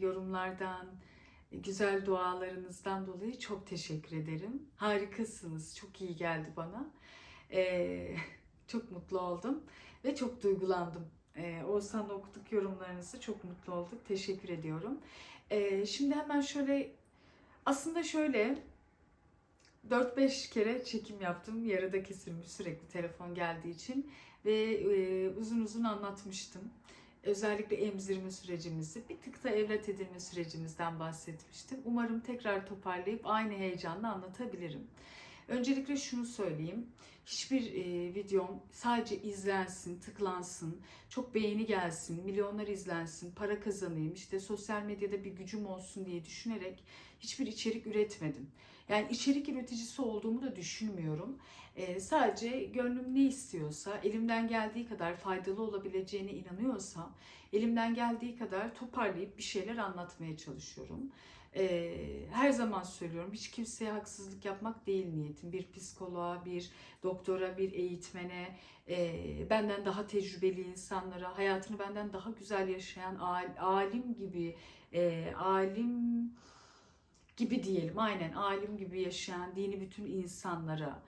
yorumlardan, güzel dualarınızdan dolayı çok teşekkür ederim. Harikasınız. Çok iyi geldi bana. Çok mutlu oldum ve çok duygulandım. E, Oğuzhan'la okuduk yorumlarınızı. Çok mutlu olduk. Teşekkür ediyorum. Şimdi hemen şöyle aslında şöyle 4-5 kere çekim yaptım. Yarıda kesilmiş sürekli telefon geldiği için ve e, uzun uzun anlatmıştım. Özellikle emzirme sürecimizi, bir tık da evlat edinme sürecimizden bahsetmiştim. Umarım tekrar toparlayıp aynı heyecanla anlatabilirim. Öncelikle şunu söyleyeyim. Hiçbir e, videom sadece izlensin, tıklansın, çok beğeni gelsin, milyonlar izlensin, para kazanayım, işte sosyal medyada bir gücüm olsun diye düşünerek hiçbir içerik üretmedim. Yani içerik üreticisi olduğumu da düşünmüyorum. Ee, sadece gönlüm ne istiyorsa, elimden geldiği kadar faydalı olabileceğine inanıyorsam, elimden geldiği kadar toparlayıp bir şeyler anlatmaya çalışıyorum. Ee, her zaman söylüyorum, hiç kimseye haksızlık yapmak değil niyetim. Bir psikoloğa, bir doktora, bir eğitmene, e, benden daha tecrübeli insanlara, hayatını benden daha güzel yaşayan al- alim gibi, e, alim gibi diyelim aynen alim gibi yaşayan dini bütün insanlara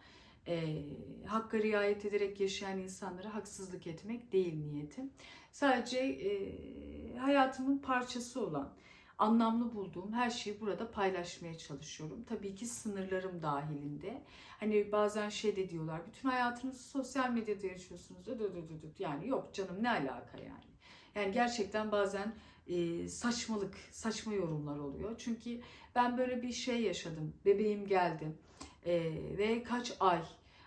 e, hakka riayet ederek yaşayan insanlara haksızlık etmek değil niyetim. Sadece e, hayatımın parçası olan anlamlı bulduğum her şeyi burada paylaşmaya çalışıyorum. Tabii ki sınırlarım dahilinde. Hani bazen şey de diyorlar bütün hayatınızı sosyal medyada yaşıyorsunuz. Yani yok canım ne alaka yani. Yani gerçekten bazen e, saçmalık, saçma yorumlar oluyor. Çünkü ben böyle bir şey yaşadım. Bebeğim geldi E, ve kaç ay.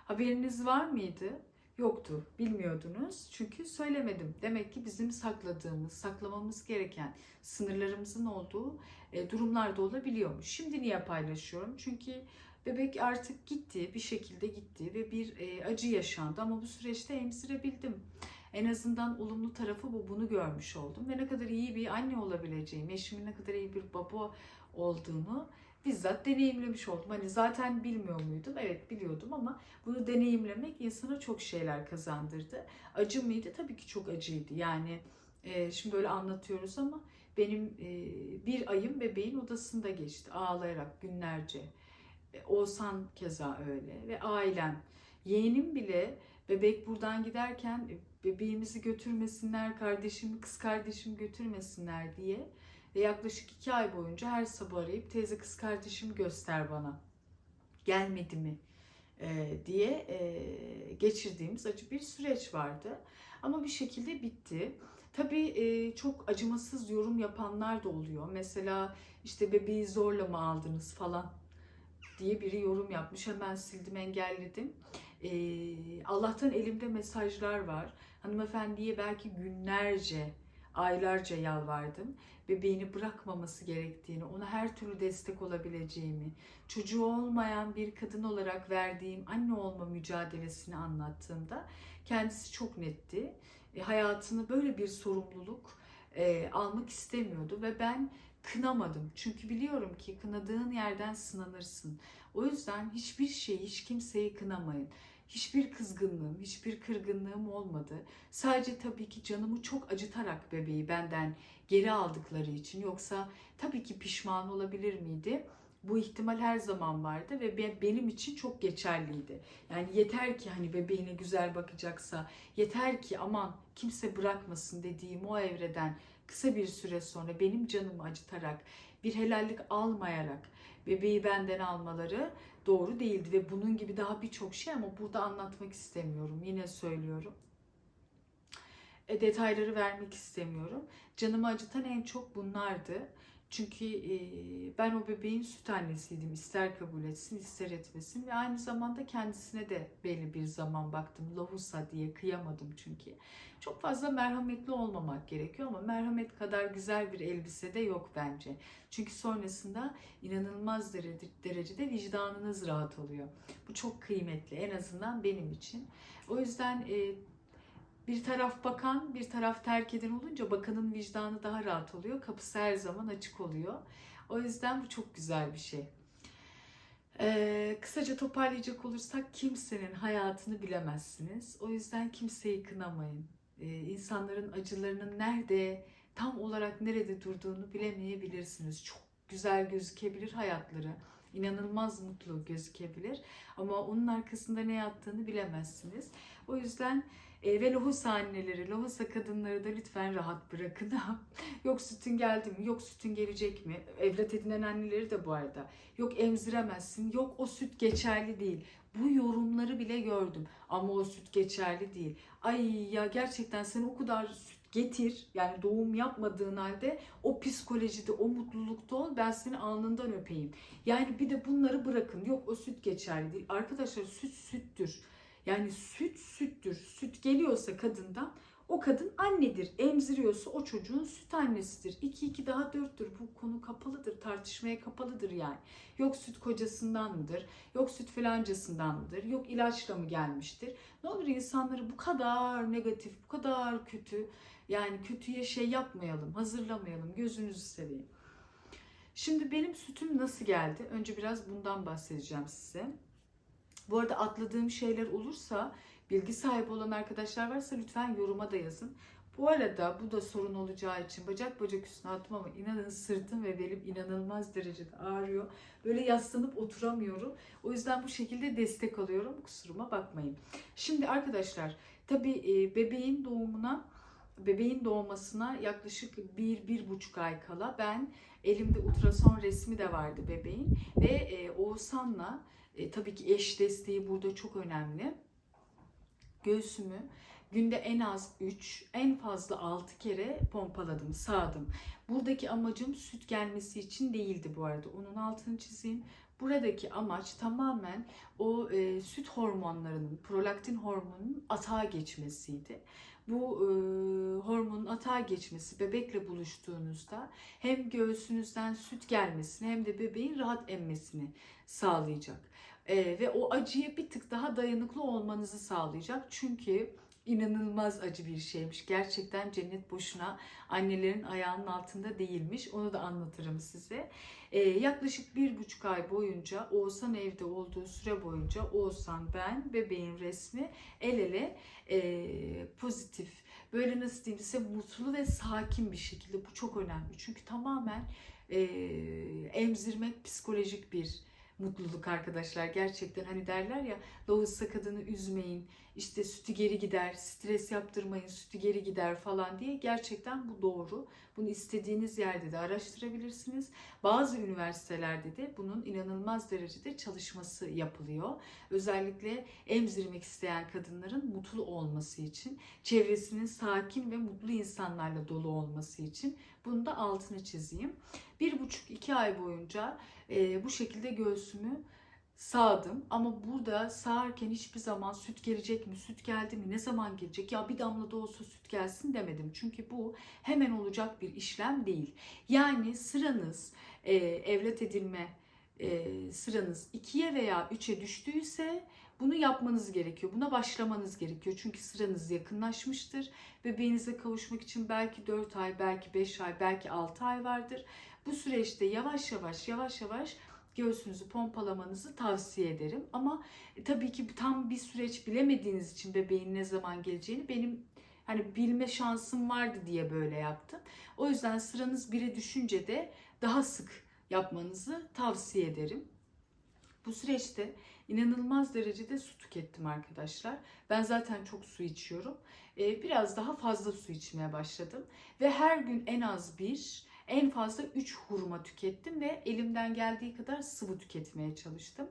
Haberiniz var mıydı? Yoktu, bilmiyordunuz. Çünkü söylemedim. Demek ki bizim sakladığımız, saklamamız gereken sınırlarımızın olduğu e, durumlarda olabiliyormuş. Şimdi niye paylaşıyorum? Çünkü bebek artık gitti, bir şekilde gitti ve bir e, acı yaşandı ama bu süreçte emzirebildim. En azından olumlu tarafı bu. Bunu görmüş oldum. Ve ne kadar iyi bir anne olabileceğim, eşimin ne kadar iyi bir baba olduğunu bizzat deneyimlemiş oldum. Hani zaten bilmiyor muydum? Evet biliyordum ama bunu deneyimlemek insana çok şeyler kazandırdı. Acı mıydı? Tabii ki çok acıydı. Yani e, şimdi böyle anlatıyoruz ama benim e, bir ayım bebeğin odasında geçti. Ağlayarak günlerce. E, Oğuzhan keza öyle ve ailem. Yeğenim bile bebek buradan giderken e, bebeğimizi götürmesinler, kardeşimi, kız kardeşimi götürmesinler diye ve yaklaşık iki ay boyunca her sabah arayıp teyze kız kardeşimi göster bana. Gelmedi mi? e, diye e, geçirdiğimiz acı bir süreç vardı. Ama bir şekilde bitti. Tabii e, çok acımasız yorum yapanlar da oluyor. Mesela işte bebeği zorla mı aldınız falan diye biri yorum yapmış. Hemen sildim, engelledim. E, Allah'tan elimde mesajlar var. Hanımefendiye belki günlerce, aylarca yalvardım. Bebeğini bırakmaması gerektiğini, ona her türlü destek olabileceğimi, çocuğu olmayan bir kadın olarak verdiğim anne olma mücadelesini anlattığımda kendisi çok netti. E, hayatını böyle bir sorumluluk e, almak istemiyordu ve ben kınamadım. Çünkü biliyorum ki kınadığın yerden sınanırsın. O yüzden hiçbir şeyi, hiç kimseyi kınamayın. Hiçbir kızgınlığım, hiçbir kırgınlığım olmadı. Sadece tabii ki canımı çok acıtarak bebeği benden geri aldıkları için. Yoksa tabii ki pişman olabilir miydi? Bu ihtimal her zaman vardı ve be- benim için çok geçerliydi. Yani yeter ki hani bebeğine güzel bakacaksa, yeter ki aman kimse bırakmasın dediğim o evreden kısa bir süre sonra benim canımı acıtarak, bir helallik almayarak bebeği benden almaları doğru değildi ve bunun gibi daha birçok şey ama burada anlatmak istemiyorum. Yine söylüyorum. E, detayları vermek istemiyorum. Canımı acıtan en çok bunlardı. Çünkü ben o bebeğin süt annesiydim. İster kabul etsin, ister etmesin. Ve aynı zamanda kendisine de belli bir zaman baktım. Lohusa diye kıyamadım çünkü. Çok fazla merhametli olmamak gerekiyor ama merhamet kadar güzel bir elbise de yok bence. Çünkü sonrasında inanılmaz derece- derecede vicdanınız rahat oluyor. Bu çok kıymetli en azından benim için. O yüzden bir taraf bakan, bir taraf terk eden olunca bakanın vicdanı daha rahat oluyor. Kapısı her zaman açık oluyor. O yüzden bu çok güzel bir şey. Ee, kısaca toparlayacak olursak kimsenin hayatını bilemezsiniz. O yüzden kimseyi kınamayın. Ee, insanların acılarının nerede tam olarak nerede durduğunu bilemeyebilirsiniz. Çok güzel gözükebilir hayatları. inanılmaz mutlu gözükebilir. Ama onun arkasında ne yattığını bilemezsiniz. O yüzden e, ve lohusa anneleri, lohusa kadınları da lütfen rahat bırakın. yok sütün geldi mi, yok sütün gelecek mi? Evlat edinen anneleri de bu arada. Yok emziremezsin, yok o süt geçerli değil. Bu yorumları bile gördüm. Ama o süt geçerli değil. Ay ya gerçekten sen o kadar süt getir. Yani doğum yapmadığın halde o psikolojide, o mutlulukta ol. Ben seni alnından öpeyim. Yani bir de bunları bırakın. Yok o süt geçerli değil. Arkadaşlar süt süttür. Yani süt süttür. Süt geliyorsa kadından o kadın annedir. Emziriyorsa o çocuğun süt annesidir. 2 2 daha 4'tür. Bu konu kapalıdır. Tartışmaya kapalıdır yani. Yok süt kocasından mıdır? Yok süt filancasından mıdır? Yok ilaçla mı gelmiştir? Ne olur insanları bu kadar negatif, bu kadar kötü yani kötüye şey yapmayalım, hazırlamayalım. Gözünüzü seveyim. Şimdi benim sütüm nasıl geldi? Önce biraz bundan bahsedeceğim size. Bu arada atladığım şeyler olursa bilgi sahibi olan arkadaşlar varsa lütfen yoruma da yazın. Bu arada bu da sorun olacağı için bacak bacak üstüne attım ama inanın sırtım ve belim inanılmaz derecede ağrıyor. Böyle yaslanıp oturamıyorum. O yüzden bu şekilde destek alıyorum. Kusuruma bakmayın. Şimdi arkadaşlar tabii bebeğin doğumuna bebeğin doğmasına yaklaşık bir, bir buçuk ay kala ben elimde ultrason resmi de vardı bebeğin ve e, Oğuzhan'la e, tabii ki eş desteği burada çok önemli. Göğsümü günde en az 3, en fazla 6 kere pompaladım, sağdım. Buradaki amacım süt gelmesi için değildi bu arada. Onun altını çizeyim. Buradaki amaç tamamen o e, süt hormonlarının, prolaktin hormonunun atağa geçmesiydi bu e, hormonun atağa geçmesi bebekle buluştuğunuzda hem göğsünüzden süt gelmesini hem de bebeğin rahat emmesini sağlayacak. E, ve o acıya bir tık daha dayanıklı olmanızı sağlayacak. Çünkü inanılmaz acı bir şeymiş. Gerçekten cennet boşuna annelerin ayağının altında değilmiş. Onu da anlatırım size. Ee, yaklaşık bir buçuk ay boyunca Oğuzhan evde olduğu süre boyunca Oğuzhan ben bebeğin resmi el ele e, pozitif böyle nasıl diyeyim size mutlu ve sakin bir şekilde bu çok önemli. Çünkü tamamen e, emzirmek psikolojik bir mutluluk arkadaşlar. Gerçekten hani derler ya doğussa kadını üzmeyin, işte sütü geri gider, stres yaptırmayın, sütü geri gider falan diye. Gerçekten bu doğru. Bunu istediğiniz yerde de araştırabilirsiniz. Bazı üniversitelerde de bunun inanılmaz derecede çalışması yapılıyor. Özellikle emzirmek isteyen kadınların mutlu olması için, çevresinin sakin ve mutlu insanlarla dolu olması için bunu da altını çizeyim. Bir buçuk iki ay boyunca e, bu şekilde göğsümü sağdım ama burada sağarken hiçbir zaman süt gelecek mi, süt geldi mi, ne zaman gelecek ya bir damla da olsa süt gelsin demedim. Çünkü bu hemen olacak bir işlem değil. Yani sıranız e, evlat edilme e, sıranız 2'ye veya 3'e düştüyse bunu yapmanız gerekiyor. Buna başlamanız gerekiyor. Çünkü sıranız yakınlaşmıştır. Bebeğinize kavuşmak için belki 4 ay, belki 5 ay, belki 6 ay vardır. Bu süreçte yavaş yavaş yavaş yavaş göğsünüzü pompalamanızı tavsiye ederim. Ama tabii ki tam bir süreç bilemediğiniz için bebeğin ne zaman geleceğini benim hani bilme şansım vardı diye böyle yaptım. O yüzden sıranız bire düşünce de daha sık yapmanızı tavsiye ederim. Bu süreçte inanılmaz derecede su tükettim arkadaşlar. Ben zaten çok su içiyorum. Ee, biraz daha fazla su içmeye başladım. Ve her gün en az bir, en fazla 3 hurma tükettim ve elimden geldiği kadar sıvı tüketmeye çalıştım.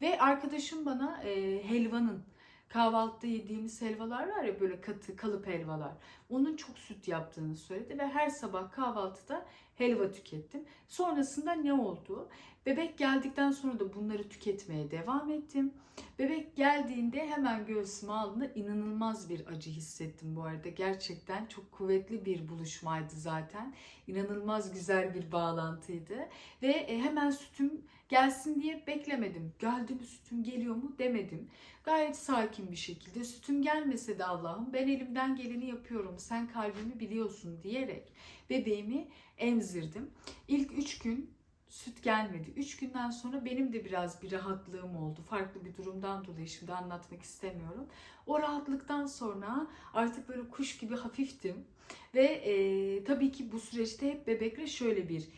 Ve arkadaşım bana e, helvanın kahvaltıda yediğimiz helvalar var ya böyle katı kalıp helvalar. Onun çok süt yaptığını söyledi ve her sabah kahvaltıda helva tükettim. Sonrasında ne oldu? Bebek geldikten sonra da bunları tüketmeye devam ettim. Bebek geldiğinde hemen göğsüme aldığında inanılmaz bir acı hissettim bu arada. Gerçekten çok kuvvetli bir buluşmaydı zaten. İnanılmaz güzel bir bağlantıydı. Ve e, hemen sütüm gelsin diye beklemedim. Geldi mi sütüm geliyor mu demedim. Gayet sakin bir şekilde sütüm gelmese de Allah'ım ben elimden geleni yapıyorum. Sen kalbimi biliyorsun diyerek bebeğimi emzirdim. İlk üç gün süt gelmedi. Üç günden sonra benim de biraz bir rahatlığım oldu. Farklı bir durumdan dolayı şimdi anlatmak istemiyorum. O rahatlıktan sonra artık böyle kuş gibi hafiftim. Ve e, tabii ki bu süreçte hep bebekle şöyle bir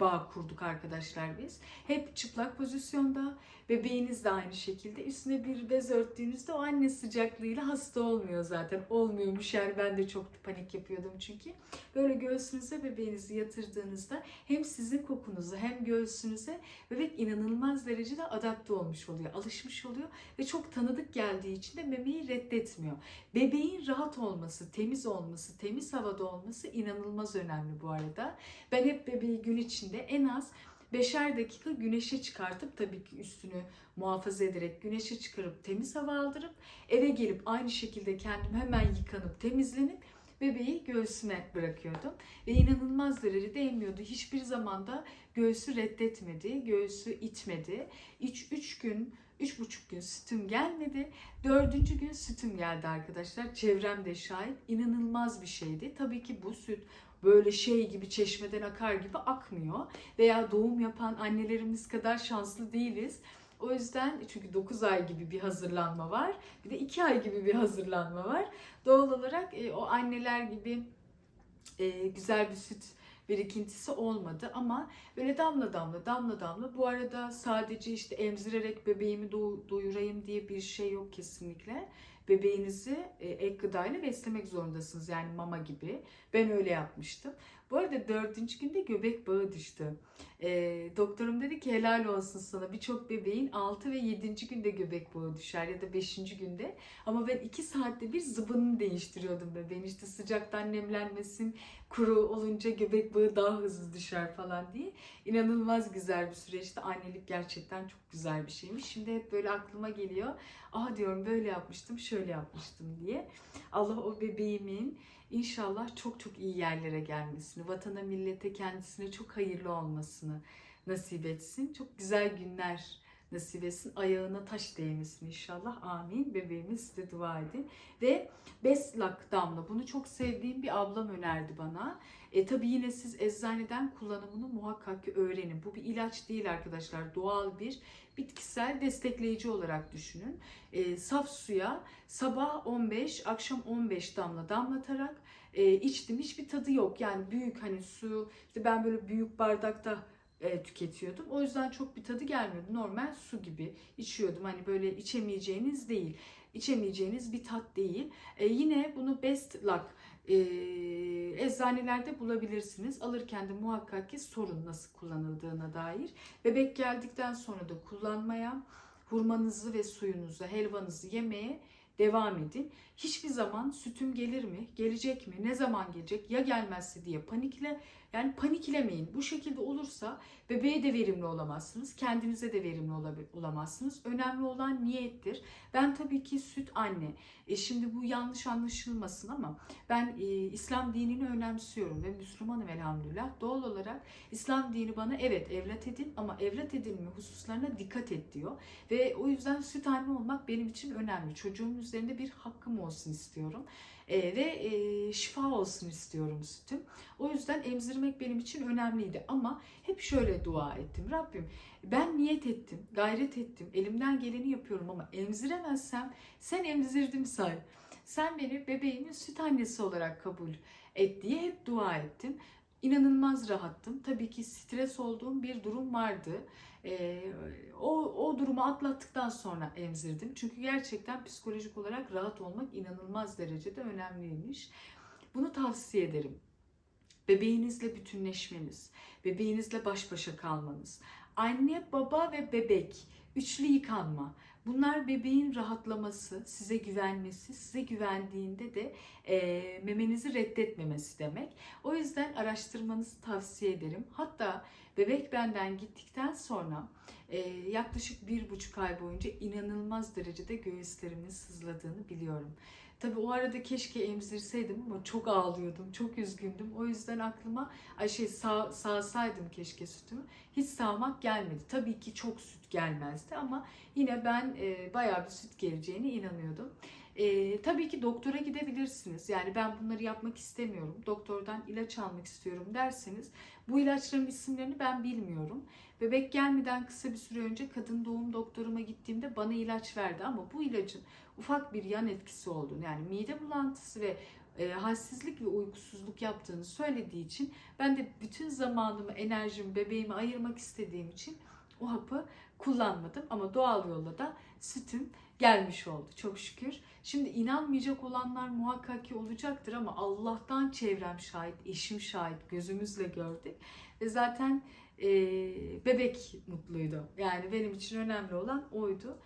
bağ kurduk arkadaşlar biz. Hep çıplak pozisyonda, bebeğiniz de aynı şekilde. Üstüne bir bez örttüğünüzde o anne sıcaklığıyla hasta olmuyor zaten. Olmuyormuş yani ben de çok panik yapıyordum çünkü. Böyle göğsünüze bebeğinizi yatırdığınızda hem sizin kokunuzu hem göğsünüze bebek inanılmaz derecede adapte olmuş oluyor, alışmış oluyor ve çok tanıdık geldiği için de memeyi reddetmiyor. Bebeğin rahat olması, temiz olması, temiz havada olması inanılmaz önemli bu arada. Ben hep bebeği gün içinde en az beşer dakika güneşe çıkartıp tabii ki üstünü muhafaza ederek güneşe çıkarıp temiz hava aldırıp eve gelip aynı şekilde kendim hemen yıkanıp temizlenip bebeği göğsüme bırakıyordum. Ve inanılmaz derecede emmiyordu. Hiçbir zaman da göğsü reddetmedi, göğsü itmedi. 3 üç gün, üç buçuk gün sütüm gelmedi. Dördüncü gün sütüm geldi arkadaşlar. Çevrem de şahit. İnanılmaz bir şeydi. Tabii ki bu süt böyle şey gibi çeşmeden akar gibi akmıyor. Veya doğum yapan annelerimiz kadar şanslı değiliz. O yüzden çünkü 9 ay gibi bir hazırlanma var. Bir de 2 ay gibi bir hazırlanma var. Doğal olarak e, o anneler gibi e, güzel bir süt birikintisi olmadı ama böyle damla damla damla damla bu arada sadece işte emzirerek bebeğimi do- doyurayım diye bir şey yok kesinlikle. Bebeğinizi e, ek gıdayla beslemek zorundasınız yani mama gibi. Ben öyle yapmıştım. Bu arada dördüncü günde göbek bağı düştü. E, doktorum dedi ki helal olsun sana birçok bebeğin 6 ve 7. günde göbek bağı düşer ya da 5. günde. Ama ben 2 saatte bir zıbını değiştiriyordum bebeğin işte sıcaktan nemlenmesin, kuru olunca göbek bağı daha hızlı düşer falan diye. İnanılmaz güzel bir süreçti. Annelik gerçekten çok güzel bir şeymiş. Şimdi hep böyle aklıma geliyor. Ah diyorum böyle yapmıştım, şöyle yapmıştım diye. Allah o bebeğimin inşallah çok çok iyi yerlere gelmesini, vatana, millete, kendisine çok hayırlı olmasını nasip etsin. Çok güzel günler nasip etsin. Ayağına taş değmesin inşallah. Amin. Bebeğimiz size dua edin. Ve Beslak damla. Bunu çok sevdiğim bir ablam önerdi bana. E tabi yine siz eczaneden kullanımını muhakkak ki öğrenin. Bu bir ilaç değil arkadaşlar. Doğal bir bitkisel destekleyici olarak düşünün. E, saf suya sabah 15, akşam 15 damla damlatarak e, içtim. Hiçbir tadı yok. Yani büyük hani su, işte ben böyle büyük bardakta e, tüketiyordum. O yüzden çok bir tadı gelmiyordu. Normal su gibi içiyordum. Hani böyle içemeyeceğiniz değil. İçemeyeceğiniz bir tat değil. E, yine bunu Best Luck e, eczanelerde bulabilirsiniz. Alırken de muhakkak ki sorun nasıl kullanıldığına dair. Bebek geldikten sonra da kullanmaya, hurmanızı ve suyunuzu, helvanızı yemeye devam edin. Hiçbir zaman sütüm gelir mi, gelecek mi, ne zaman gelecek, ya gelmezse diye panikle yani paniklemeyin. Bu şekilde olursa bebeğe de verimli olamazsınız, kendinize de verimli olamazsınız. Önemli olan niyettir. Ben tabii ki süt anne. E şimdi bu yanlış anlaşılmasın ama ben e, İslam dinini önemsiyorum ve Müslümanım elhamdülillah. Doğal olarak İslam dini bana evet evlat edin ama evlat edinme hususlarına dikkat et diyor. Ve o yüzden süt anne olmak benim için önemli. Çocuğumun üzerinde bir hakkım olsun istiyorum. E, ve e, şifa olsun istiyorum sütüm. O yüzden emzirmek benim için önemliydi ama hep şöyle dua ettim. Rabbim ben niyet ettim, gayret ettim, elimden geleni yapıyorum ama emziremezsem sen emzirdim say. Sen beni bebeğimin süt annesi olarak kabul et diye hep dua ettim. İnanılmaz rahattım. Tabii ki stres olduğum bir durum vardı. Ee, o, o durumu atlattıktan sonra emzirdim. Çünkü gerçekten psikolojik olarak rahat olmak inanılmaz derecede önemliymiş. Bunu tavsiye ederim. Bebeğinizle bütünleşmeniz, bebeğinizle baş başa kalmanız, anne, baba ve bebek, üçlü yıkanma. Bunlar bebeğin rahatlaması, size güvenmesi, size güvendiğinde de e, memenizi reddetmemesi demek. O yüzden araştırmanızı tavsiye ederim. Hatta bebek benden gittikten sonra e, yaklaşık bir buçuk ay boyunca inanılmaz derecede göğüslerimin sızladığını biliyorum. Tabii o arada keşke emzirseydim ama çok ağlıyordum, çok üzgündüm. O yüzden aklıma ay şey sağ, sağsaydım keşke sütümü. Hiç sağmak gelmedi. Tabii ki çok süt gelmezdi ama yine ben e, bayağı bir süt geleceğine inanıyordum. E, tabii ki doktora gidebilirsiniz. Yani ben bunları yapmak istemiyorum. Doktordan ilaç almak istiyorum derseniz bu ilaçların isimlerini ben bilmiyorum. Bebek gelmeden kısa bir süre önce kadın doğum doktoruma gittiğimde bana ilaç verdi ama bu ilacın ufak bir yan etkisi olduğunu yani mide bulantısı ve e, halsizlik ve uykusuzluk yaptığını söylediği için ben de bütün zamanımı, enerjimi bebeğime ayırmak istediğim için o hapı kullanmadım ama doğal yolla da sütüm gelmiş oldu çok şükür. Şimdi inanmayacak olanlar muhakkak ki olacaktır ama Allah'tan çevrem şahit, eşim şahit, gözümüzle gördük ve zaten e, bebek mutluydu. Yani benim için önemli olan oydu.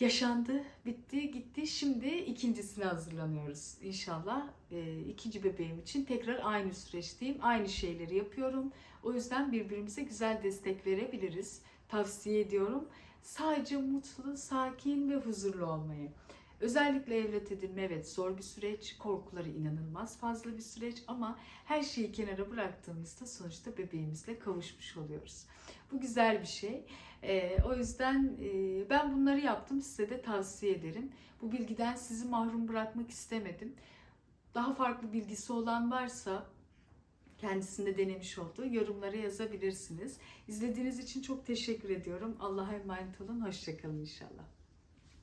Yaşandı, bitti, gitti. Şimdi ikincisine hazırlanıyoruz inşallah. E, ikinci bebeğim için tekrar aynı süreçteyim. Aynı şeyleri yapıyorum. O yüzden birbirimize güzel destek verebiliriz. Tavsiye ediyorum. Sadece mutlu, sakin ve huzurlu olmayı. Özellikle evlat edinme evet zor bir süreç, korkuları inanılmaz fazla bir süreç ama her şeyi kenara bıraktığımızda sonuçta bebeğimizle kavuşmuş oluyoruz. Bu güzel bir şey. Ee, o yüzden e, ben bunları yaptım size de tavsiye ederim. Bu bilgiden sizi mahrum bırakmak istemedim. Daha farklı bilgisi olan varsa kendisinde denemiş olduğu yorumlara yazabilirsiniz. İzlediğiniz için çok teşekkür ediyorum. Allah'a emanet olun. Hoşçakalın inşallah.